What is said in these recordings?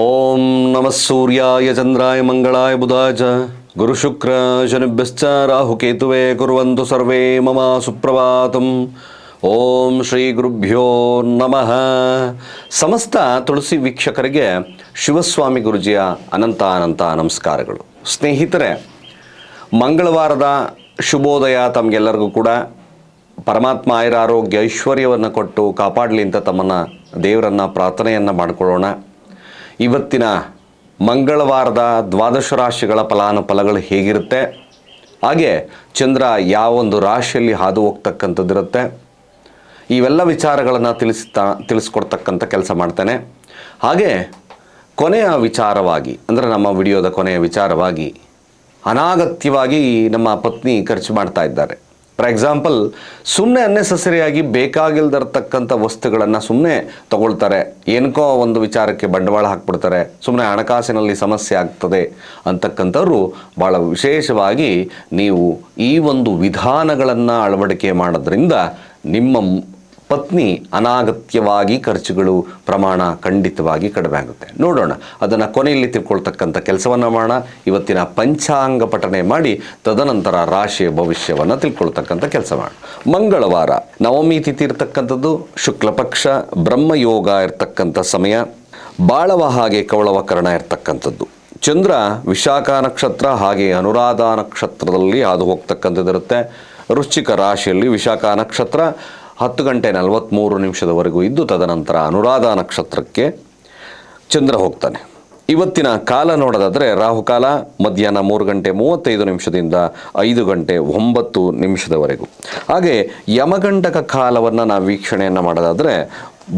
ಓಂ ನಮಃ ಸೂರ್ಯಾಯ ಚಂದ್ರಾಯ ಮಂಗಳಾಯ ಬುಧಾಯ ಚ. ಗುರುಶುಕ್ರ ಶನಿಭ್ಯಶ್ಚ ರಾಹುಕೇತುವೆ ಕುರುವಂತು ಸರ್ವೇ ಮಮ ಸುಪ್ರಭಾತಂ. ಓಂ ಶ್ರೀ ಗುರುಭ್ಯೋ ನಮಃ. ಸಮಸ್ತ ತುಳಸಿ ವೀಕ್ಷಕರಿಗೆ ಶಿವಸ್ವಾಮಿ ಗುರುಜಿಯ ಅನಂತ ಅನಂತ ನಮಸ್ಕಾರಗಳು. ಸ್ನೇಹಿತರೆ, ಮಂಗಳವಾರದ ಶುಭೋದಯ ತಮಗೆಲ್ಲರಿಗೂ ಕೂಡ. ಪರಮಾತ್ಮ ಆಯುರ ಆರೋಗ್ಯ ಐಶ್ವರ್ಯವನ್ನು ಕೊಟ್ಟು ಕಾಪಾಡಲಿ ಅಂತ ತಮ್ಮನ್ನು ದೇವರನ್ನು ಪ್ರಾರ್ಥನೆಯನ್ನು ಮಾಡಿಕೊಳ್ಳೋಣ. ಇವತ್ತಿನ ಮಂಗಳವಾರದ ದ್ವಾದಶ ರಾಶಿಗಳ ಫಲಾನುಫಲಗಳು ಹೇಗಿರುತ್ತೆ? ಹಾಗೆ ಚಂದ್ರ ಯಾವೊಂದು ರಾಶಿಯಲ್ಲಿ ಹಾದು ಹೋಗ್ತಕ್ಕಂಥದ್ದಿರುತ್ತೆ ಇವೆಲ್ಲ ವಿಚಾರಗಳನ್ನು ತಿಳಿಸ್ತಾ, ತಿಳಿಸ್ಕೊಡ್ತಕ್ಕಂಥ ಕೆಲಸ ಮಾಡ್ತೇನೆ. ಹಾಗೆ ಕೊನೆಯ ವಿಚಾರವಾಗಿ, ಅಂದರೆ ನಮ್ಮ ವಿಡಿಯೋದ ಕೊನೆಯ ವಿಚಾರವಾಗಿ, ಅನಾಗತ್ಯವಾಗಿ ನಮ್ಮ ಪತ್ನಿ ಖರ್ಚು ಮಾಡ್ತಾ ಇದ್ದಾರೆ. ಫಾರ್ ಎಕ್ಸಾಂಪಲ್ ಸುಮ್ಮನೆ ಅನ್ನೆಸಸರಿಯಾಗಿ ಬೇಕಾಗಿಲ್ದಿರ್ತಕ್ಕಂಥ ವಸ್ತುಗಳನ್ನು ಸುಮ್ಮನೆ ತಗೊಳ್ತಾರೆ. ಏನಕ್ಕೋ ಒಂದು ವಿಚಾರಕ್ಕೆ ಬಂಡವಾಳ ಹಾಕ್ಬಿಡ್ತಾರೆ. ಸುಮ್ಮನೆ ಹಣಕಾಸಿನಲ್ಲಿ ಸಮಸ್ಯೆ ಆಗ್ತದೆ ಅಂತಕ್ಕಂಥವ್ರು ಭಾಳ ವಿಶೇಷವಾಗಿ ನೀವು ಈ ಒಂದು ವಿಧಾನಗಳನ್ನು ಅಳವಡಿಕೆ ಮಾಡೋದ್ರಿಂದ ನಿಮ್ಮ ಪತ್ನಿ ಅನಾಗತ್ಯವಾಗಿ ಖರ್ಚುಗಳು ಪ್ರಮಾಣ ಖಂಡಿತವಾಗಿ ಕಡಿಮೆ ಆಗುತ್ತೆ. ನೋಡೋಣ, ಅದನ್ನು ಕೊನೆಯಲ್ಲಿ ತಿಳ್ಕೊಳ್ತಕ್ಕಂಥ ಕೆಲಸವನ್ನು ಮಾಡೋಣ. ಇವತ್ತಿನ ಪಂಚಾಂಗ ಪಠನೆ ಮಾಡಿ ತದನಂತರ ರಾಶಿಯ ಭವಿಷ್ಯವನ್ನು ತಿಳ್ಕೊಳ್ತಕ್ಕಂಥ ಕೆಲಸ ಮಾಡೋಣ. ಮಂಗಳವಾರ ನವಮಿ ತಿಥಿ ಇರತಕ್ಕಂಥದ್ದು ಶುಕ್ಲಪಕ್ಷ ಬ್ರಹ್ಮಯೋಗ ಇರತಕ್ಕಂಥ ಸಮಯ, ಬಾಳವ ಹಾಗೆ ಕವಳವ ಕರ್ಣ ಇರ್ತಕ್ಕಂಥದ್ದು. ಚಂದ್ರ ವಿಶಾಖ ನಕ್ಷತ್ರ ಹಾಗೆ ಅನುರಾಧ ನಕ್ಷತ್ರದಲ್ಲಿ ಹಾದು ಹೋಗ್ತಕ್ಕಂಥದ್ದಿರುತ್ತೆ. ವೃಶ್ಚಿಕ ರಾಶಿಯಲ್ಲಿ ವಿಶಾಖ ನಕ್ಷತ್ರ ಹತ್ತು ಗಂಟೆ ನಲವತ್ತ್ಮೂರು ನಿಮಿಷದವರೆಗೂ ಇದ್ದು ತದನಂತರ ಅನುರಾಧ ನಕ್ಷತ್ರಕ್ಕೆ ಚಂದ್ರ ಹೋಗ್ತಾನೆ. ಇವತ್ತಿನ ಕಾಲ ನೋಡೋದಾದರೆ ರಾಹುಕಾಲ ಮಧ್ಯಾಹ್ನ ಮೂರು ಗಂಟೆ ಮೂವತ್ತೈದು ನಿಮಿಷದಿಂದ ಐದು ಗಂಟೆ ಒಂಬತ್ತು ನಿಮಿಷದವರೆಗೂ. ಹಾಗೆ ಯಮಗಂಟಕ ಕಾಲವನ್ನು ನಾವು ವೀಕ್ಷಣೆಯನ್ನು ಮಾಡೋದಾದರೆ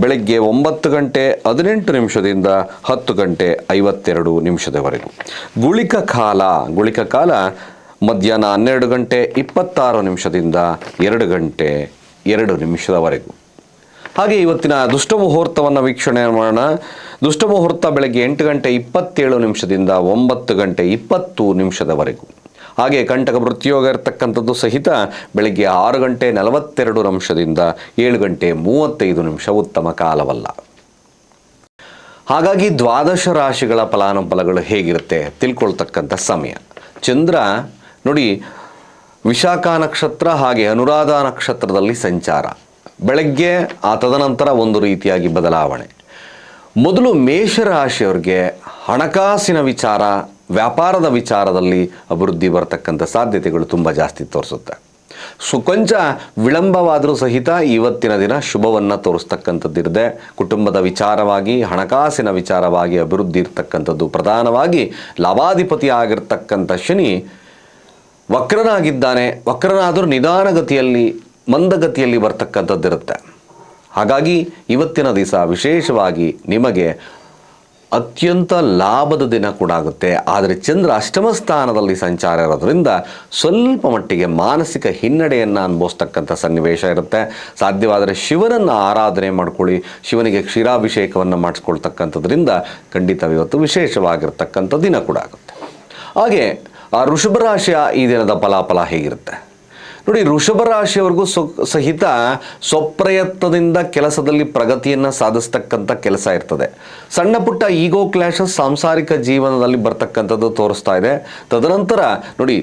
ಬೆಳಗ್ಗೆ ಒಂಬತ್ತು ಗಂಟೆ ಹದಿನೆಂಟು ನಿಮಿಷದಿಂದ ಹತ್ತು ಗಂಟೆ ಐವತ್ತೆರಡು ನಿಮಿಷದವರೆಗೂ. ಗುಳಿಕ ಕಾಲ ಗುಳಿಕ ಕಾಲ ಮಧ್ಯಾಹ್ನ ಹನ್ನೆರಡು ಗಂಟೆ ಇಪ್ಪತ್ತಾರು ನಿಮಿಷದಿಂದ ಎರಡು ಗಂಟೆ ಎರಡು ನಿಮಿಷದವರೆಗೂ. ಹಾಗೆ ಇವತ್ತಿನ ದುಷ್ಟ ಮುಹೂರ್ತವನ್ನು ವೀಕ್ಷಣೆ ಮಾಡೋಣ. ದುಷ್ಟ ಮುಹೂರ್ತ ಬೆಳಗ್ಗೆ ಎಂಟು ಗಂಟೆ ಇಪ್ಪತ್ತೇಳು ನಿಮಿಷದಿಂದ ಒಂಬತ್ತು ಗಂಟೆ ಇಪ್ಪತ್ತು ನಿಮಿಷದವರೆಗೂ. ಹಾಗೆ ಕಂಟಕ ವೃತ್ತಿಯೋಗ ಇರತಕ್ಕಂಥದ್ದು ಸಹಿತ ಬೆಳಗ್ಗೆ ಆರು ಗಂಟೆ ನಲವತ್ತೆರಡು ನಿಮಿಷದಿಂದ ಏಳು ಗಂಟೆ ಮೂವತ್ತೈದು ನಿಮಿಷ ಉತ್ತಮ ಕಾಲವಲ್ಲ. ಹಾಗಾಗಿ ದ್ವಾದಶ ರಾಶಿಗಳ ಫಲಾನುಫಲಗಳು ಹೇಗಿರುತ್ತೆ ತಿಳ್ಕೊಳ್ತಕ್ಕಂಥ ಸಮಯ. ಚಂದ್ರ ನೋಡಿ ವಿಶಾಖ ನಕ್ಷತ್ರ ಹಾಗೆ ಅನುರಾಧ ನಕ್ಷತ್ರದಲ್ಲಿ ಸಂಚಾರ. ಬೆಳಗ್ಗೆ ಆ ತದನಂತರ ಒಂದು ರೀತಿಯಾಗಿ ಬದಲಾವಣೆ. ಮೊದಲು ಮೇಷರಾಶಿಯವ್ರಿಗೆ ಹಣಕಾಸಿನ ವಿಚಾರ, ವ್ಯಾಪಾರದ ವಿಚಾರದಲ್ಲಿ ಅಭಿವೃದ್ಧಿ ಬರತಕ್ಕಂಥ ಸಾಧ್ಯತೆಗಳು ತುಂಬ ಜಾಸ್ತಿ ತೋರಿಸುತ್ತೆ. ಸೊ, ಕೊಂಚ ವಿಳಂಬವಾದರೂ ಸಹಿತ ಇವತ್ತಿನ ದಿನ ಶುಭವನ್ನು ತೋರಿಸ್ತಕ್ಕಂಥದ್ದಿರದೆ ಕುಟುಂಬದ ವಿಚಾರವಾಗಿ, ಹಣಕಾಸಿನ ವಿಚಾರವಾಗಿ ಅಭಿವೃದ್ಧಿ ಇರ್ತಕ್ಕಂಥದ್ದು ಪ್ರಧಾನವಾಗಿ, ಲಾಭಾಧಿಪತಿ ಆಗಿರ್ತಕ್ಕಂಥ ಶನಿ ವಕ್ರನಾಗಿದ್ದಾನೆ, ವಕ್ರನಾದರೂ ನಿಧಾನಗತಿಯಲ್ಲಿ, ಮಂದಗತಿಯಲ್ಲಿ ಬರ್ತಕ್ಕಂಥದ್ದಿರುತ್ತೆ. ಹಾಗಾಗಿ ಇವತ್ತಿನ ದಿವಸ ವಿಶೇಷವಾಗಿ ನಿಮಗೆ ಅತ್ಯಂತ ಲಾಭದ ದಿನ ಕೂಡ ಆಗುತ್ತೆ. ಆದರೆ ಚಂದ್ರ ಅಷ್ಟಮ ಸ್ಥಾನದಲ್ಲಿ ಸಂಚಾರ ಇರೋದ್ರಿಂದ ಸ್ವಲ್ಪ ಮಟ್ಟಿಗೆ ಮಾನಸಿಕ ಹಿನ್ನಡೆಯನ್ನು ಅನುಭವಿಸ್ತಕ್ಕಂಥ ಸನ್ನಿವೇಶ ಇರುತ್ತೆ. ಸಾಧ್ಯವಾದರೆ ಶಿವನನ್ನು ಆರಾಧನೆ ಮಾಡ್ಕೊಳ್ಳಿ, ಶಿವನಿಗೆ ಕ್ಷೀರಾಭಿಷೇಕವನ್ನು ಮಾಡಿಸ್ಕೊಳ್ತಕ್ಕಂಥದ್ರಿಂದ ಖಂಡಿತ ಇವತ್ತು ವಿಶೇಷವಾಗಿರ್ತಕ್ಕಂಥ ದಿನ ಕೂಡ ಆಗುತ್ತೆ. ಹಾಗೆ ಆ ವೃಷಭ ರಾಶಿಯ ಈ ದಿನದ ಫಲಾಫಲ ಹೇಗಿರುತ್ತೆ? ನೋಡಿ, ವೃಷಭ ರಾಶಿಯವರೆಗೂ ಸೊ, ಸಹಿತ ಸ್ವಪ್ರಯತ್ನದಿಂದ ಕೆಲಸದಲ್ಲಿ ಪ್ರಗತಿಯನ್ನು ಸಾಧಿಸ್ತಕ್ಕಂಥ ಕೆಲಸ ಇರ್ತದೆ. ಸಣ್ಣ ಪುಟ್ಟ ಈಗೋ ಕ್ಲಾಶಸ್ ಸಾಂಸಾರಿಕ ಜೀವನದಲ್ಲಿ ಬರ್ತಕ್ಕಂಥದ್ದು ತೋರಿಸ್ತಾ ಇದೆ. ತದನಂತರ, ನೋಡಿ,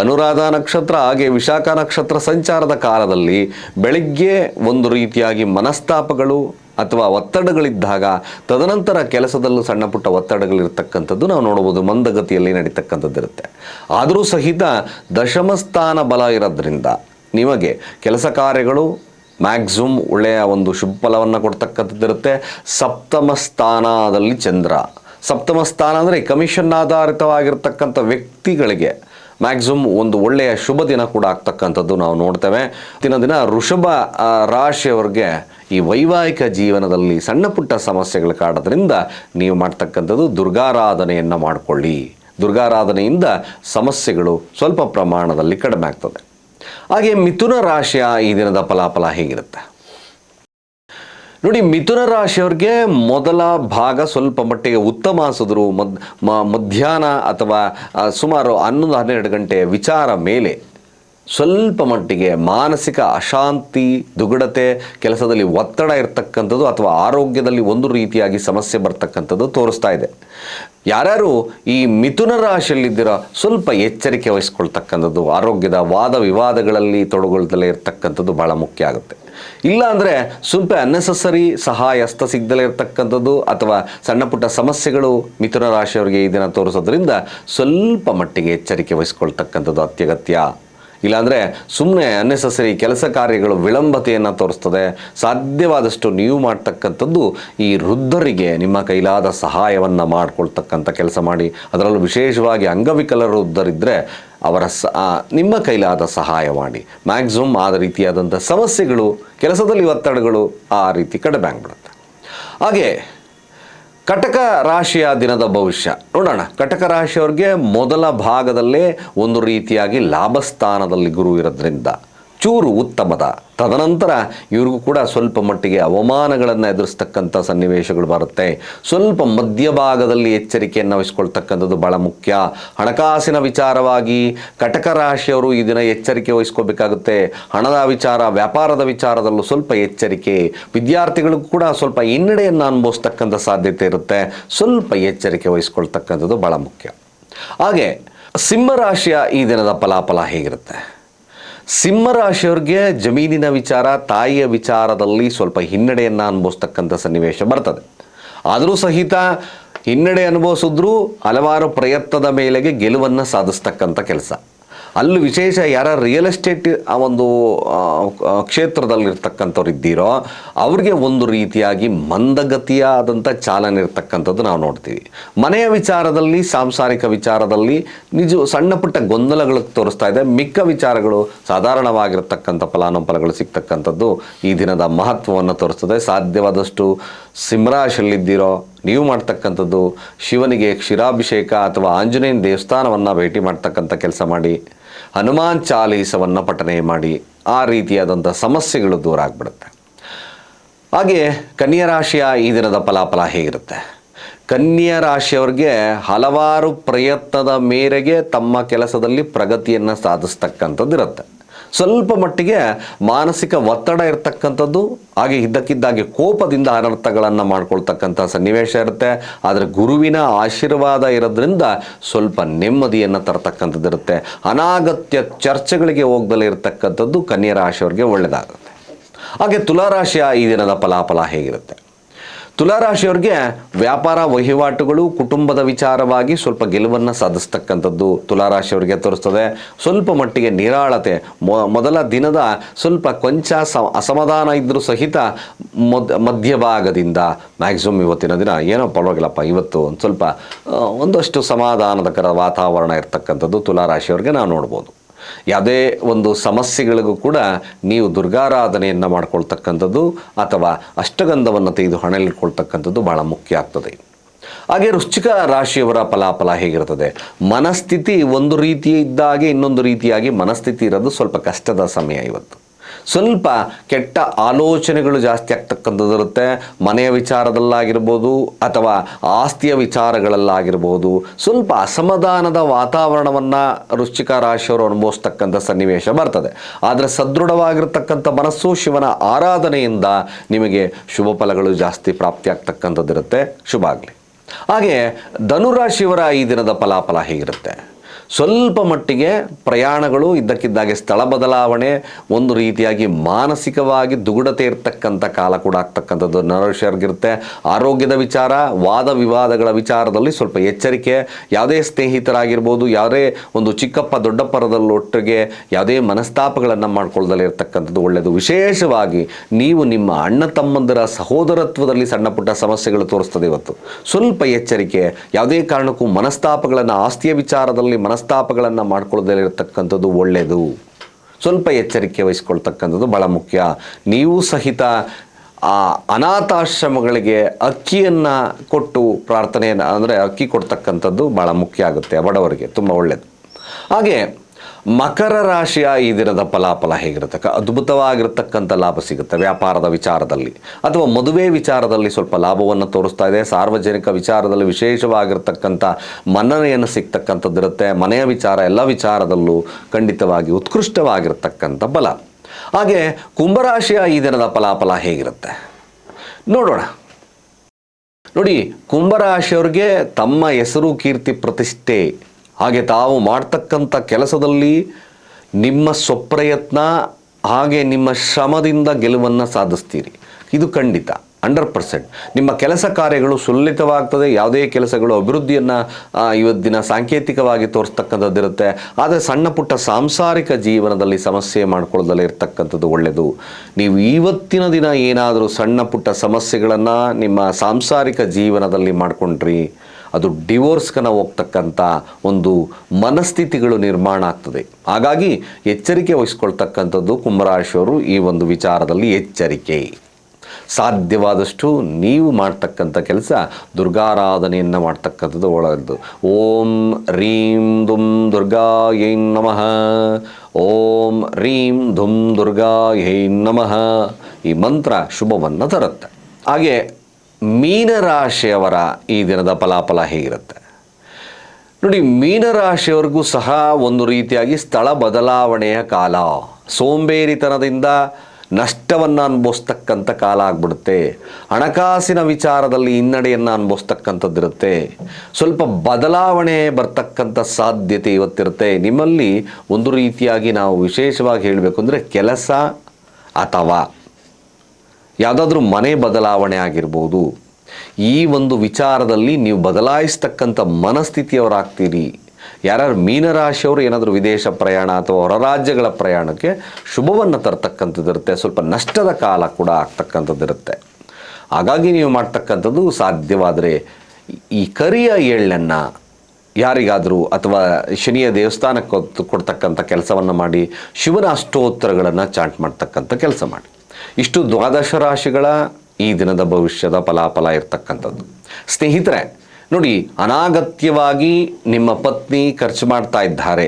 ಅನುರಾಧ ನಕ್ಷತ್ರ ಹಾಗೆ ವಿಶಾಖ ನಕ್ಷತ್ರ ಸಂಚಾರದ ಕಾಲದಲ್ಲಿ ಬೆಳಿಗ್ಗೆ ಒಂದು ರೀತಿಯಾಗಿ ಮನಸ್ತಾಪಗಳು ಅಥವಾ ಒತ್ತಡಗಳಿದ್ದಾಗ ತದನಂತರ ಕೆಲಸದಲ್ಲೂ ಸಣ್ಣ ಪುಟ್ಟ ಒತ್ತಡಗಳಿರ್ತಕ್ಕಂಥದ್ದು ನಾವು ನೋಡ್ಬೋದು ಮಂದಗತಿಯಲ್ಲಿ ನಡೀತಕ್ಕಂಥದ್ದಿರುತ್ತೆ. ಆದರೂ ಸಹಿತ ದಶಮಸ್ಥಾನ ಬಲ ಇರೋದ್ರಿಂದ ನಿಮಗೆ ಕೆಲಸ ಕಾರ್ಯಗಳು ಮ್ಯಾಕ್ಸಿಮಮ್ ಒಳ್ಳೆಯ ಒಂದು ಶುಭ ಫಲವನ್ನು ಕೊಡ್ತಕ್ಕಂಥದ್ದಿರುತ್ತೆ. ಸಪ್ತಮ ಸ್ಥಾನದಲ್ಲಿ ಚಂದ್ರ. ಸಪ್ತಮ ಸ್ಥಾನ ಅಂದರೆ ಕಮಿಷನ್ ಆಧಾರಿತವಾಗಿರ್ತಕ್ಕಂಥ ವ್ಯಕ್ತಿಗಳಿಗೆ ಮ್ಯಾಕ್ಸಿಮಮ್ ಒಂದು ಒಳ್ಳೆಯ ಶುಭ ದಿನ ಕೂಡ ಆಗ್ತಕ್ಕಂಥದ್ದು ನಾವು ನೋಡ್ತೇವೆ. ದಿನ ದಿನ ಋಷಭ ರಾಶಿಯವ್ರಿಗೆ ರಾಶಿಯವರಿಗೆ ಈ ವೈವಾಹಿಕ ಜೀವನದಲ್ಲಿ ಸಣ್ಣ ಪುಟ್ಟ ಸಮಸ್ಯೆಗಳು ಕಾಡೋದ್ರಿಂದ ನೀವು ಮಾಡ್ತಕ್ಕಂಥದ್ದು ದುರ್ಗಾರಾಧನೆಯನ್ನು ಮಾಡಿಕೊಳ್ಳಿ. ದುರ್ಗಾರಾಧನೆಯಿಂದ ಸಮಸ್ಯೆಗಳು ಸ್ವಲ್ಪ ಪ್ರಮಾಣದಲ್ಲಿ ಕಡಿಮೆ ಆಗ್ತದೆ. ಹಾಗೆ ಮಿಥುನ ರಾಶಿಯ ಈ ದಿನದ ಫಲಾಫಲ ಹೇಗಿರುತ್ತೆ? ನೋಡಿ, ಮಿಥುನ ರಾಶಿಯವ್ರಿಗೆ ಮೊದಲ ಭಾಗ ಸ್ವಲ್ಪ ಮಟ್ಟಿಗೆ ಉತ್ತಮ ಮದ್ ಮಧ್ಯಾಹ್ನ ಅಥವಾ ಸುಮಾರು ಹನ್ನೊಂದು ಹನ್ನೆರಡು ಗಂಟೆ ವಿಚಾರ ಮೇಲೆ ಸ್ವಲ್ಪ ಮಟ್ಟಿಗೆ ಮಾನಸಿಕ ಅಶಾಂತಿ, ದುಗುಡತೆ, ಕೆಲಸದಲ್ಲಿ ಒತ್ತಡ ಇರತಕ್ಕಂಥದ್ದು ಅಥವಾ ಆರೋಗ್ಯದಲ್ಲಿ ಒಂದು ರೀತಿಯಾಗಿ ಸಮಸ್ಯೆ ಬರ್ತಕ್ಕಂಥದ್ದು ತೋರಿಸ್ತಾ ಇದೆ. ಯಾರ್ಯಾರು ಈ ಮಿಥುನ ರಾಶಿಯಲ್ಲಿದ್ದೀರೋ ಸ್ವಲ್ಪ ಎಚ್ಚರಿಕೆ ವಹಿಸ್ಕೊಳ್ತಕ್ಕಂಥದ್ದು, ಆರೋಗ್ಯದ ವಾದ ವಿವಾದಗಳಲ್ಲಿ ತೊಡಗೊಳ್ದಲೇ ಇರತಕ್ಕಂಥದ್ದು ಬಹಳ ಮುಖ್ಯ ಆಗುತ್ತೆ. ಇಲ್ಲ ಅಂದರೆ ಸ್ವಲ್ಪ ಅನ್ನೆಸಸರಿ ಸಹಾಯ ಹಸ್ತ ಸಿಗ್ದಲೇ ಇರ್ತಕ್ಕಂಥದ್ದು ಅಥವಾ ಸಣ್ಣ ಪುಟ್ಟ ಸಮಸ್ಯೆಗಳು ಮಿಥುನ ರಾಶಿಯವರಿಗೆ ಈ ದಿನ ತೋರಿಸೋದ್ರಿಂದ ಸ್ವಲ್ಪ ಮಟ್ಟಿಗೆ ಎಚ್ಚರಿಕೆ ವಹಿಸ್ಕೊಳ್ತಕ್ಕಂಥದ್ದು ಅತ್ಯಗತ್ಯ. ಇಲ್ಲಾಂದರೆ ಸುಮ್ಮನೆ ಅನ್ನೆಸಸರಿ ಕೆಲಸ ಕಾರ್ಯಗಳು ವಿಳಂಬತೆಯನ್ನು ತೋರಿಸ್ತದೆ. ಸಾಧ್ಯವಾದಷ್ಟು ನೀವು ಮಾಡ್ತಕ್ಕಂಥದ್ದು ಈ ವೃದ್ಧರಿಗೆ ನಿಮ್ಮ ಕೈಲಾದ ಸಹಾಯವನ್ನು ಮಾಡಿಕೊಳ್ತಕ್ಕಂಥ ಕೆಲಸ ಮಾಡಿ. ಅದರಲ್ಲೂ ವಿಶೇಷವಾಗಿ ಅಂಗವಿಕಲರು ವೃದ್ಧರಿದ್ದರೆ ಅವರ ಸ ನಿಮ್ಮ ಕೈಲಾದ ಸಹಾಯ ಮಾಡಿ. ಮ್ಯಾಕ್ಸಿಮಮ್ ಆದ ರೀತಿಯಾದಂಥ ಸಮಸ್ಯೆಗಳು, ಕೆಲಸದಲ್ಲಿ ಒತ್ತಡಗಳು ಆ ರೀತಿ ಕಡಿಮೆ ಆಗ್ಬಿಡುತ್ತೆ. ಹಾಗೆ ಕಟಕ ರಾಶಿಯ ದಿನದ ಭವಿಷ್ಯ. ನೋಡೋಣ ಕಟಕ ರಾಶಿಯವ್ರಿಗೆ ಮೊದಲ ಭಾಗದಲ್ಲೇ ಒಂದು ರೀತಿಯಾಗಿ ಲಾಭಸ್ಥಾನದಲ್ಲಿ ಗುರು ಇರೋದ್ರಿಂದ. ಚೂರು ಉತ್ತಮದ. ತದನಂತರ ಇವ್ರಿಗೂ ಕೂಡ ಸ್ವಲ್ಪ ಮಟ್ಟಿಗೆ ಅವಮಾನಗಳನ್ನು ಎದುರಿಸ್ತಕ್ಕಂಥ ಸನ್ನಿವೇಶಗಳು ಬರುತ್ತೆ. ಸ್ವಲ್ಪ ಮಧ್ಯಭಾಗದಲ್ಲಿ ಎಚ್ಚರಿಕೆಯನ್ನು ವಹಿಸ್ಕೊಳ್ತಕ್ಕಂಥದ್ದು ಭಾಳ ಮುಖ್ಯ. ಹಣಕಾಸಿನ ವಿಚಾರವಾಗಿ ಕಟಕ ರಾಶಿಯವರು ಈ ದಿನ ಎಚ್ಚರಿಕೆ ವಹಿಸ್ಕೋಬೇಕಾಗುತ್ತೆ. ಹಣದ ವಿಚಾರ, ವ್ಯಾಪಾರದ ವಿಚಾರದಲ್ಲೂ ಸ್ವಲ್ಪ ಎಚ್ಚರಿಕೆ. ವಿದ್ಯಾರ್ಥಿಗಳಿಗೂ ಕೂಡ ಸ್ವಲ್ಪ ಹಿನ್ನಡೆಯನ್ನು ಅನುಭವಿಸ್ತಕ್ಕಂಥ ಸಾಧ್ಯತೆ ಇರುತ್ತೆ. ಸ್ವಲ್ಪ ಎಚ್ಚರಿಕೆ ವಹಿಸ್ಕೊಳ್ತಕ್ಕಂಥದ್ದು ಭಾಳ ಮುಖ್ಯ. ಹಾಗೆ ಸಿಂಹರಾಶಿಯ ಈ ದಿನದ ಫಲಾಫಲ ಹೇಗಿರುತ್ತೆ? ಸಿಂಹರಾಶಿಯವ್ರಿಗೆ ಜಮೀನಿನ ವಿಚಾರ, ತಾಯಿಯ ವಿಚಾರದಲ್ಲಿ ಸ್ವಲ್ಪ ಹಿನ್ನಡೆಯನ್ನು ಅನುಭವಿಸ್ತಕ್ಕಂಥ ಸನ್ನಿವೇಶ ಬರ್ತದೆ. ಆದರೂ ಸಹಿತ ಹಿನ್ನಡೆ ಅನುಭವಿಸಿದ್ರೂ ಹಲವಾರು ಪ್ರಯತ್ನದ ಮೇಲೆಗೆ ಗೆಲುವನ್ನು ಸಾಧಿಸ್ತಕ್ಕಂಥ ಕೆಲಸ. ಅಲ್ಲಿ ವಿಶೇಷ ಯಾರ ರಿಯಲ್ ಎಸ್ಟೇಟ್ ಆ ಒಂದು ಕ್ಷೇತ್ರದಲ್ಲಿರ್ತಕ್ಕಂಥವ್ರು ಇದ್ದೀರೋ, ಅವ್ರಿಗೆ ಒಂದು ರೀತಿಯಾಗಿ ಮಂದಗತಿಯಾದಂಥ ಚಾಲನೆ ಇರ್ತಕ್ಕಂಥದ್ದು ನಾವು ನೋಡ್ತೀವಿ. ಮನೆಯ ವಿಚಾರದಲ್ಲಿ, ಸಾಂಸಾರಿಕ ವಿಚಾರದಲ್ಲಿ ನಿಜ ಸಣ್ಣ ಪುಟ್ಟ ಗೊಂದಲಗಳು ತೋರಿಸ್ತಾ ಇದೆ. ಮಿಕ್ಕ ವಿಚಾರಗಳು ಸಾಧಾರಣವಾಗಿರ್ತಕ್ಕಂಥ ಫಲಾನುಫಲಗಳು ಸಿಗ್ತಕ್ಕಂಥದ್ದು ಈ ದಿನದ ಮಹತ್ವವನ್ನು ತೋರಿಸ್ತದೆ. ಸಾಧ್ಯವಾದಷ್ಟು ಸಿಂಹರಾಶಿಯಲ್ಲಿದ್ದೀರೋ, ನೀವು ಮಾಡ್ತಕ್ಕಂಥದ್ದು ಶಿವನಿಗೆ ಕ್ಷೀರಾಭಿಷೇಕ ಅಥವಾ ಆಂಜನೇಯನ ದೇವಸ್ಥಾನವನ್ನು ಭೇಟಿ ಮಾಡ್ತಕ್ಕಂಥ ಕೆಲಸ ಮಾಡಿ. ಹನುಮಾನ್ ಚಾಲೀಸವನ್ನು ಪಠನೆ ಮಾಡಿ ಆ ರೀತಿಯಾದಂಥ ಸಮಸ್ಯೆಗಳು ದೂರ ಆಗಿಬಿಡುತ್ತೆ. ಹಾಗೆ ಕನ್ಯಾ ರಾಶಿಯ ಈ ದಿನದ ಫಲಾಫಲ ಹೇಗಿರುತ್ತೆ? ಕನ್ಯಾ ರಾಶಿಯವ್ರಿಗೆ ಹಲವಾರು ಪ್ರಯತ್ನದ ಮೇರೆಗೆ ತಮ್ಮ ಕೆಲಸದಲ್ಲಿ ಪ್ರಗತಿಯನ್ನು ಸಾಧಿಸ್ತಕ್ಕಂಥದ್ದು ಇರುತ್ತೆ. ಸ್ವಲ್ಪ ಮಟ್ಟಿಗೆ ಮಾನಸಿಕ ಒತ್ತಡ ಇರತಕ್ಕಂಥದ್ದು, ಹಾಗೆ ಇದ್ದಕ್ಕಿದ್ದಾಗೆ ಕೋಪದಿಂದ ಅನರ್ಥಗಳನ್ನು ಮಾಡ್ಕೊಳ್ತಕ್ಕಂಥ ಸನ್ನಿವೇಶ ಇರುತ್ತೆ. ಆದರೆ ಗುರುವಿನ ಆಶೀರ್ವಾದ ಇರೋದ್ರಿಂದ ಸ್ವಲ್ಪ ನೆಮ್ಮದಿಯನ್ನು ತರತಕ್ಕಂಥದ್ದು ಇರುತ್ತೆ. ಅನಾಗತ್ಯ ಚರ್ಚೆಗಳಿಗೆ ಹೋಗ್ದಲೇ ಇರತಕ್ಕಂಥದ್ದು ಕನ್ಯಾ ರಾಶಿಯವರಿಗೆ ಒಳ್ಳೆಯದಾಗುತ್ತೆ ಹಾಗೆ ತುಲಾರಾಶಿಯ ಈ ದಿನದ ಫಲಾಫಲ ಹೇಗಿರುತ್ತೆ? ತುಲಾರಾಶಿಯವ್ರಿಗೆ ವ್ಯಾಪಾರ ವಹಿವಾಟುಗಳು ಕುಟುಂಬದ ವಿಚಾರವಾಗಿ ಸ್ವಲ್ಪ ಗೆಲುವನ್ನು ಸಾಧಿಸ್ತಕ್ಕಂಥದ್ದು ತುಲಾರಾಶಿಯವರಿಗೆ ತೋರಿಸ್ತದೆ. ಸ್ವಲ್ಪ ಮಟ್ಟಿಗೆ ನಿರಾಳತೆ. ಮೊದಲ ದಿನದ ಸ್ವಲ್ಪ ಕೊಂಚ ಅಸಮಾಧಾನ ಇದ್ದರೂ ಸಹಿತ ಮಧ್ಯಭಾಗದಿಂದ ಮ್ಯಾಕ್ಸಿಮಮ್ ಇವತ್ತಿನ ದಿನ ಏನೋ ಪರವಾಗಿಲ್ಲಪ್ಪ, ಇವತ್ತು ಒಂದು ಸ್ವಲ್ಪ ಒಂದಷ್ಟು ಸಮಾಧಾನದಕರ ವಾತಾವರಣ ಇರ್ತಕ್ಕಂಥದ್ದು ತುಲಾರಾಶಿಯವ್ರಿಗೆ ನಾವು ನೋಡ್ಬೋದು. ಯಾವುದೇ ಒಂದು ಸಮಸ್ಯೆಗಳಿಗೂ ಕೂಡ ನೀವು ದುರ್ಗಾರಾಧನೆಯನ್ನು ಮಾಡ್ಕೊಳ್ತಕ್ಕಂಥದ್ದು ಅಥವಾ ಅಷ್ಟಗಂಧವನ್ನು ತೆಗೆದು ಹಣಲಿಟ್ಕೊಳ್ತಕ್ಕಂಥದ್ದು ಬಹಳ ಮುಖ್ಯ ಆಗ್ತದೆ. ಹಾಗೆ ವೃಶ್ಚಿಕ ರಾಶಿಯವರ ಫಲಾಫಲ ಹೇಗಿರ್ತದೆ? ಮನಸ್ಥಿತಿ ಒಂದು ರೀತಿ ಇದ್ದಾಗೆ ಇನ್ನೊಂದು ರೀತಿಯಾಗಿ ಮನಸ್ಥಿತಿ ಇರೋದು ಸ್ವಲ್ಪ ಕಷ್ಟದ ಸಮಯ ಇವತ್ತು. ಸ್ವಲ್ಪ ಕೆಟ್ಟ ಆಲೋಚನೆಗಳು ಜಾಸ್ತಿ ಆಗ್ತಕ್ಕಂಥದ್ದು ಇರುತ್ತೆ ಮನೆಯ ವಿಚಾರದಲ್ಲಾಗಿರ್ಬೋದು ಅಥವಾ ಆಸ್ತಿಯ ವಿಚಾರಗಳಲ್ಲಾಗಿರ್ಬೋದು. ಸ್ವಲ್ಪ ಅಸಮಾಧಾನದ ವಾತಾವರಣವನ್ನು ರುಚಿಕ ರಾಶಿಯವರು ಅನುಭವಿಸ್ತಕ್ಕಂಥ ಸನ್ನಿವೇಶ ಬರ್ತದೆ. ಆದರೆ ಸದೃಢವಾಗಿರ್ತಕ್ಕಂಥ ಮನಸ್ಸು ಶಿವನ ಆರಾಧನೆಯಿಂದ ನಿಮಗೆ ಶುಭ ಫಲಗಳು ಜಾಸ್ತಿ ಪ್ರಾಪ್ತಿಯಾಗ್ತಕ್ಕಂಥದ್ದಿರುತ್ತೆ ಶುಭ ಆಗಲಿ. ಹಾಗೆ ಧನುರಾಶಿಯವರ ಈ ದಿನದ ಫಲಾಫಲ ಹೇಗಿರುತ್ತೆ? ಸ್ವಲ್ಪ ಮಟ್ಟಿಗೆ ಪ್ರಯಾಣಗಳು ಇದ್ದಕ್ಕಿದ್ದಾಗೆ ಸ್ಥಳ ಬದಲಾವಣೆ, ಒಂದು ರೀತಿಯಾಗಿ ಮಾನಸಿಕವಾಗಿ ದುಗುಡತೆ ಇರ್ತಕ್ಕಂಥ ಕಾಲ ಕೂಡ ಆಗ್ತಕ್ಕಂಥದ್ದು. ನರಶರ್ಗಿರುತ್ತೆ ಆರೋಗ್ಯದ ವಿಚಾರ, ವಾದ ವಿವಾದಗಳ ವಿಚಾರದಲ್ಲಿ ಸ್ವಲ್ಪ ಎಚ್ಚರಿಕೆ, ಯಾವುದೇ ಸ್ನೇಹಿತರಾಗಿರ್ಬೋದು, ಯಾವುದೇ ಒಂದು ಚಿಕ್ಕಪ್ಪ ದೊಡ್ಡಪ್ಪರದಲ್ಲೊಟ್ಟಿಗೆ ಯಾವುದೇ ಮನಸ್ತಾಪಗಳನ್ನು ಮಾಡ್ಕೊಳ್ದಲೇ ಇರ್ತಕ್ಕಂಥದ್ದು ಒಳ್ಳೆಯದು ವಿಶೇಷವಾಗಿ ನೀವು ನಿಮ್ಮ ಅಣ್ಣ ತಮ್ಮಂದರ ಸಹೋದರತ್ವದಲ್ಲಿ ಸಣ್ಣ ಪುಟ್ಟ ಸಮಸ್ಯೆಗಳು ತೋರಿಸ್ತದೆ ಇವತ್ತು. ಸ್ವಲ್ಪ ಎಚ್ಚರಿಕೆ, ಯಾವುದೇ ಕಾರಣಕ್ಕೂ ಮನಸ್ತಾಪಗಳನ್ನು ಆಸ್ತಿಯ ವಿಚಾರದಲ್ಲಿ ಮನಸ್ತಾಪಗಳನ್ನು ಮಾಡ್ಕೊಳ್ಳದೇ ಇರತಕ್ಕಂಥದ್ದು ಒಳ್ಳೆಯದು ಸ್ವಲ್ಪ ಎಚ್ಚರಿಕೆ ವಹಿಸ್ಕೊಳ್ತಕ್ಕಂಥದ್ದು ಭಾಳ ಮುಖ್ಯ. ನೀವು ಸಹಿತ ಆ ಅನಾಥಾಶ್ರಮಗಳಿಗೆ ಅಕ್ಕಿಯನ್ನು ಕೊಟ್ಟು ಪ್ರಾರ್ಥನೆಯನ್ನು, ಅಂದರೆ ಅಕ್ಕಿ ಕೊಡ್ತಕ್ಕಂಥದ್ದು ಭಾಳ ಮುಖ್ಯ ಆಗುತ್ತೆ ಬಡವರಿಗೆ, ತುಂಬ ಒಳ್ಳೆಯದು ಹಾಗೆ ಮಕರ ರಾಶಿಯ ಈ ದಿನದ ಫಲಾಫಲ ಹೇಗಿರುತ್ತೆ ಕ- ಅದ್ಭುತವಾಗಿರತಕ್ಕಂಥ ಲಾಭ ಸಿಗುತ್ತೆ ವ್ಯಾಪಾರದ ವಿಚಾರದಲ್ಲಿ. ಅಥವಾ ಮದುವೆ ವಿಚಾರದಲ್ಲಿ ಸ್ವಲ್ಪ ಲಾಭವನ್ನು ತೋರಿಸ್ತಾ ಇದೆ. ಸಾರ್ವಜನಿಕ ವಿಚಾರದಲ್ಲಿ ವಿಶೇಷವಾಗಿರ್ತಕ್ಕಂಥ ಮನ್ನಣೆಯನ್ನು ಸಿಗ್ತಕ್ಕಂಥದ್ದಿರುತ್ತೆ ಮನೆಯ ವಿಚಾರ, ಎಲ್ಲ ವಿಚಾರದಲ್ಲೂ ಖಂಡಿತವಾಗಿ ಉತ್ಕೃಷ್ಟವಾಗಿರ್ತಕ್ಕಂಥ ಬಲ ಹಾಗೆ ಕುಂಭರಾಶಿಯ ಈ ದಿನದ ಫಲಾಫಲ ಹೇಗಿರುತ್ತೆ? ನೋಡೋಣ. ನೋಡಿ, ಕುಂಭರಾಶಿಯವ್ರಿಗೆ ತಮ್ಮ ಹೆಸರು, ಕೀರ್ತಿ, ಪ್ರತಿಷ್ಠೆ ಹಾಗೆ ತಾವು ಮಾಡ್ತಕ್ಕಂಥ ಕೆಲಸದಲ್ಲಿ ನಿಮ್ಮ ಸ್ವಪ್ರಯತ್ನ ಹಾಗೆ ನಿಮ್ಮ ಶ್ರಮದಿಂದ ಗೆಲುವನ್ನು ಸಾಧಿಸ್ತೀರಿ. ಇದು ಖಂಡಿತ ಅಂಡರ್ ಪರ್ಸೆಂಟ್. ನಿಮ್ಮ ಕೆಲಸ ಕಾರ್ಯಗಳು ಸುಲಲಿತವಾಗ್ತದೆ, ಯಾವುದೇ ಕೆಲಸಗಳು ಅಭಿವೃದ್ಧಿಯನ್ನು ಇವತ್ತಿನ ಸಾಂಕೇತಿಕವಾಗಿ ತೋರಿಸ್ತಕ್ಕಂಥದ್ದಿರುತ್ತೆ. ಆದರೆ ಸಣ್ಣ ಪುಟ್ಟ ಸಾಂಸಾರಿಕ ಜೀವನದಲ್ಲಿ ಸಮಸ್ಯೆ ಮಾಡ್ಕೊಳ್ಳದಲ್ಲೇ ಇರ್ತಕ್ಕಂಥದ್ದು ಒಳ್ಳೆಯದು ನೀವು ಇವತ್ತಿನ ದಿನ ಏನಾದರೂ ಸಣ್ಣ ಪುಟ್ಟ ಸಮಸ್ಯೆಗಳನ್ನು ನಿಮ್ಮ ಸಾಂಸಾರಿಕ ಜೀವನದಲ್ಲಿ ಮಾಡ್ಕೊಂಡ್ರಿ. ಅದು ಡಿವೋರ್ಸ್ಗನ ಹೋಗ್ತಕ್ಕಂಥ ಒಂದು ಮನಸ್ಥಿತಿಗಳು ನಿರ್ಮಾಣ ಆಗ್ತದೆ. ಹಾಗಾಗಿ ಎಚ್ಚರಿಕೆ ವಹಿಸ್ಕೊಳ್ತಕ್ಕಂಥದ್ದು ಕುಂಭರಾಶಿಯವರು ಈ ಒಂದು ವಿಚಾರದಲ್ಲಿ ಎಚ್ಚರಿಕೆ. ಸಾಧ್ಯವಾದಷ್ಟು ನೀವು ಮಾಡ್ತಕ್ಕಂಥ ಕೆಲಸ ದುರ್ಗಾರಾಧನೆಯನ್ನು ಮಾಡ್ತಕ್ಕಂಥದ್ದು ಒಳ್ಳೆಯದು. ಓಂ ರೀಂ ದುಂ ದುರ್ಗಾಯೈ ನಮಃ. ಓಂ ರೀಂ ಧುಂ ದುರ್ಗಾ ಯೈ ನಮಃ. ಈ ಮಂತ್ರ ಶುಭವನ್ನು ತರುತ್ತೆ. ಹಾಗೆ ಮೀನರಾಶಿಯವರ ಈ ದಿನದ ಫಲಾಫಲ ಹೇಗಿರುತ್ತೆ? ನೋಡಿ, ಮೀನರಾಶಿಯವರೆಗೂ ಸಹ ಒಂದು ರೀತಿಯಾಗಿ ಸ್ಥಳ ಬದಲಾವಣೆಯ ಕಾಲ. ಸೋಂಬೇರಿತನದಿಂದ ನಷ್ಟವನ್ನು ಅನುಭವಿಸ್ತಕ್ಕಂಥ ಕಾಲ ಆಗ್ಬಿಡುತ್ತೆ. ಹಣಕಾಸಿನ ವಿಚಾರದಲ್ಲಿ ಹಿನ್ನಡೆಯನ್ನು ಅನುಭವಿಸ್ತಕ್ಕಂಥದ್ದಿರುತ್ತೆ. ಸ್ವಲ್ಪ ಬದಲಾವಣೆ ಬರ್ತಕ್ಕಂಥ ಸಾಧ್ಯತೆ ಇವತ್ತಿರುತ್ತೆ. ನಿಮ್ಮಲ್ಲಿ ಒಂದು ರೀತಿಯಾಗಿ ನಾವು ವಿಶೇಷವಾಗಿ ಹೇಳಬೇಕು ಅಂದರೆ ಕೆಲಸ ಅಥವಾ ಯಾವುದಾದ್ರೂ ಮನೆ ಬದಲಾವಣೆ ಆಗಿರ್ಬೋದು. ಈ ಒಂದು ವಿಚಾರದಲ್ಲಿ ನೀವು ಬದಲಾಯಿಸ್ತಕ್ಕಂಥ ಮನಸ್ಥಿತಿಯವರಾಗ್ತೀರಿ. ಯಾರ್ಯಾರು ಮೀನರಾಶಿಯವರು ಏನಾದರೂ ವಿದೇಶ ಪ್ರಯಾಣ ಅಥವಾ ಹೊರ ರಾಜ್ಯಗಳ ಪ್ರಯಾಣಕ್ಕೆ ಶುಭವನ್ನು ತರ್ತಕ್ಕಂಥದ್ದಿರುತ್ತೆ. ಸ್ವಲ್ಪ ನಷ್ಟದ ಕಾಲ ಕೂಡ ಆಗ್ತಕ್ಕಂಥದ್ದಿರುತ್ತೆ. ಹಾಗಾಗಿ ನೀವು ಮಾಡ್ತಕ್ಕಂಥದ್ದು ಸಾಧ್ಯವಾದರೆ ಈ ಕರಿಯ ಎಳ್ಳನ್ನು ಯಾರಿಗಾದರೂ ಅಥವಾ ಶನಿಯ ದೇವಸ್ಥಾನಕ್ಕೆ ಕೊಡ್ತಕ್ಕಂಥ ಕೆಲಸವನ್ನು ಮಾಡಿ, ಶಿವನ ಅಷ್ಟೋತ್ತರಗಳನ್ನು ಚಾಂಟ್ ಮಾಡ್ತಕ್ಕಂಥ ಕೆಲಸ ಮಾಡಿ. ಇಷ್ಟು ದ್ವಾದಶ ರಾಶಿಗಳ ಈ ದಿನದ ಭವಿಷ್ಯದ ಫಲಾಫಲ ಇರ್ತಕ್ಕಂಥದ್ದು. ಸ್ನೇಹಿತರೆ, ನೋಡಿ, ಅನಾಗತ್ಯವಾಗಿ ನಿಮ್ಮ ಪತ್ನಿ ಖರ್ಚು ಮಾಡ್ತಾ ಇದ್ದಾರೆ.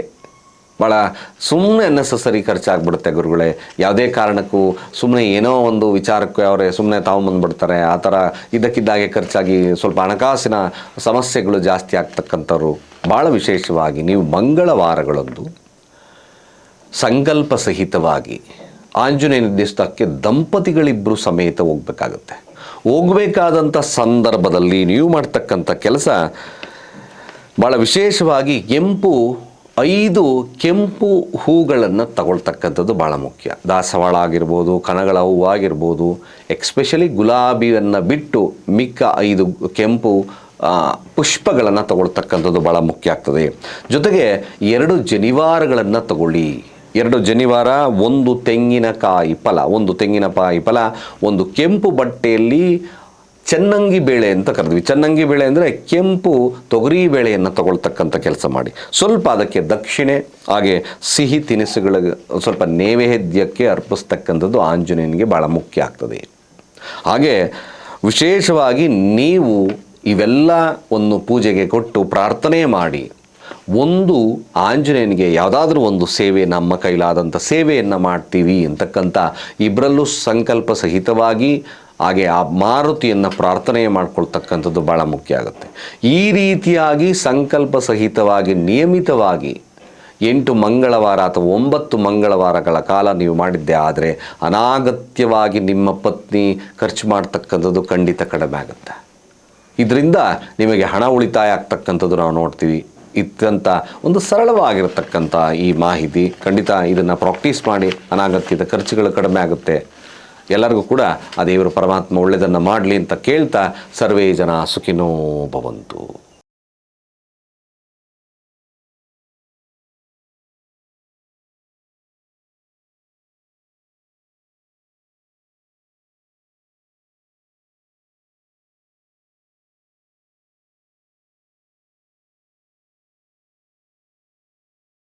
ಭಾಳ ಸುಮ್ಮನೆ ಅನ್ನೆಸಸರಿ ಖರ್ಚಾಗ್ಬಿಡುತ್ತೆ ಗುರುಗಳೇ. ಯಾವುದೇ ಕಾರಣಕ್ಕೂ ಸುಮ್ಮನೆ ಏನೋ ಒಂದು ವಿಚಾರಕ್ಕೆ ಅವರೇ ಸುಮ್ಮನೆ ತಾವು ಬಂದ್ಬಿಡ್ತಾರೆ. ಆ ಥರ ಇದ್ದಕ್ಕಿದ್ದಾಗೆ ಖರ್ಚಾಗಿ ಸ್ವಲ್ಪ ಹಣಕಾಸಿನ ಸಮಸ್ಯೆಗಳು ಜಾಸ್ತಿ ಆಗ್ತಕ್ಕಂಥವ್ರು. ಭಾಳ ವಿಶೇಷವಾಗಿ ನೀವು ಮಂಗಳವಾರಗಳಂದು ಸಂಕಲ್ಪ ಸಹಿತವಾಗಿ ಆಂಜನೇಯ ನಿರ್ದಿಷ್ಟಕ್ಕೆ ದಂಪತಿಗಳಿಬ್ಬರು ಸಮೇತ ಹೋಗಬೇಕಾಗುತ್ತೆ. ಹೋಗಬೇಕಾದಂಥ ಸಂದರ್ಭದಲ್ಲಿ ನೀವು ಮಾಡ್ತಕ್ಕಂಥ ಕೆಲಸ ಭಾಳ ವಿಶೇಷವಾಗಿ ಕೆಂಪು, ಐದು ಕೆಂಪು ಹೂಗಳನ್ನು ತಗೊಳ್ತಕ್ಕಂಥದ್ದು ಭಾಳ ಮುಖ್ಯ. ದಾಸವಾಳ ಆಗಿರ್ಬೋದು ಕಣಗಳ ಹೂವು ಆಗಿರ್ಬೋದು ಎಕ್ಸ್ಪೆಷಲಿ ಗುಲಾಬಿಯನ್ನು ಬಿಟ್ಟು ಮಿಕ್ಕ ಐದು ಕೆಂಪು ಪುಷ್ಪಗಳನ್ನು ತಗೊಳ್ತಕ್ಕಂಥದ್ದು ಭಾಳ ಮುಖ್ಯ ಆಗ್ತದೆ. ಜೊತೆಗೆ ಎರಡು ಜನಿವಾರಗಳನ್ನು ತಗೊಳ್ಳಿ. ಎರಡು ಜನಿವಾರ, ಒಂದು ತೆಂಗಿನಕಾಯಿ ಫಲ, ಒಂದು ತೆಂಗಿನಕಾಯಿ ಫಲ, ಒಂದು ಕೆಂಪು ಬಟ್ಟೆಯಲ್ಲಿ ಚೆನ್ನಂಗಿ ಬೇಳೆ ಅಂತ ಕರೆದ್ವಿ. ಚೆನ್ನಂಗಿ ಬೇಳೆ ಅಂದರೆ ಕೆಂಪು ತೊಗರಿ ಬೇಳೆಯನ್ನು ತಗೊಳ್ತಕ್ಕಂಥ ಕೆಲಸ ಮಾಡಿ. ಸ್ವಲ್ಪ ಅದಕ್ಕೆ ದಕ್ಷಿಣೆ, ಹಾಗೆ ಸಿಹಿ ತಿನಿಸುಗಳ, ಸ್ವಲ್ಪ ನೈವೇದ್ಯಕ್ಕೆ ಅರ್ಪಿಸ್ತಕ್ಕಂಥದ್ದು ಆಂಜನೇಯನಿಗೆ ಭಾಳ ಮುಖ್ಯ ಆಗ್ತದೆ. ಹಾಗೆ ವಿಶೇಷವಾಗಿ ನೀವು ಇವೆಲ್ಲ ಒಂದು ಪೂಜೆಗೆ ಕೊಟ್ಟು ಪ್ರಾರ್ಥನೆ ಮಾಡಿ. ಒಂದು ಆಂಜನೇಯನಿಗೆ ಯಾವುದಾದ್ರೂ ಒಂದು ಸೇವೆ ನಮ್ಮ ಕೈಲಾದಂಥ ಸೇವೆಯನ್ನು ಮಾಡ್ತೀವಿ ಅಂತಕ್ಕಂಥ ಇಬ್ಬರಲ್ಲೂ ಸಂಕಲ್ಪ ಸಹಿತವಾಗಿ ಹಾಗೆ ಆ ಮಾರುತಿಯನ್ನು ಪ್ರಾರ್ಥನೆ ಮಾಡ್ಕೊಳ್ತಕ್ಕಂಥದ್ದು ಭಾಳ ಮುಖ್ಯ ಆಗುತ್ತೆ. ಈ ರೀತಿಯಾಗಿ ಸಂಕಲ್ಪ ಸಹಿತವಾಗಿ ನಿಯಮಿತವಾಗಿ ಎಂಟು ಮಂಗಳವಾರ ಅಥವಾ ಒಂಬತ್ತು ಮಂಗಳವಾರಗಳ ಕಾಲ ನೀವು ಮಾಡಿದ್ದೆ ಆದರೆ ಅನಾಗತ್ಯವಾಗಿ ನಿಮ್ಮ ಪತ್ನಿ ಖರ್ಚು ಮಾಡ್ತಕ್ಕಂಥದ್ದು ಖಂಡಿತ ಕಡಿಮೆ ಆಗುತ್ತೆ. ಇದರಿಂದ ನಿಮಗೆ ಹಣ ಉಳಿತಾಯ ಆಗ್ತಕ್ಕಂಥದ್ದು ನಾವು ನೋಡ್ತೀವಿ. ಇತ್ತಂಥ ಒಂದು ಸರಳವಾಗಿರತಕ್ಕಂಥ ಈ ಮಾಹಿತಿ. ಖಂಡಿತ ಇದನ್ನು ಪ್ರಾಕ್ಟೀಸ್ ಮಾಡಿ ಅನಾಗತ್ಯದ ಖರ್ಚುಗಳು ಕಡಿಮೆ ಆಗುತ್ತೆ. ಎಲ್ಲರಿಗೂ ಕೂಡ ಆ ದೇವರು ಪರಮಾತ್ಮ ಒಳ್ಳೆಯದನ್ನು ಮಾಡಲಿ ಅಂತ ಕೇಳ್ತಾ ಸರ್ವೇ ಜನ ಸುಖಿನೋ ಭವಂತು.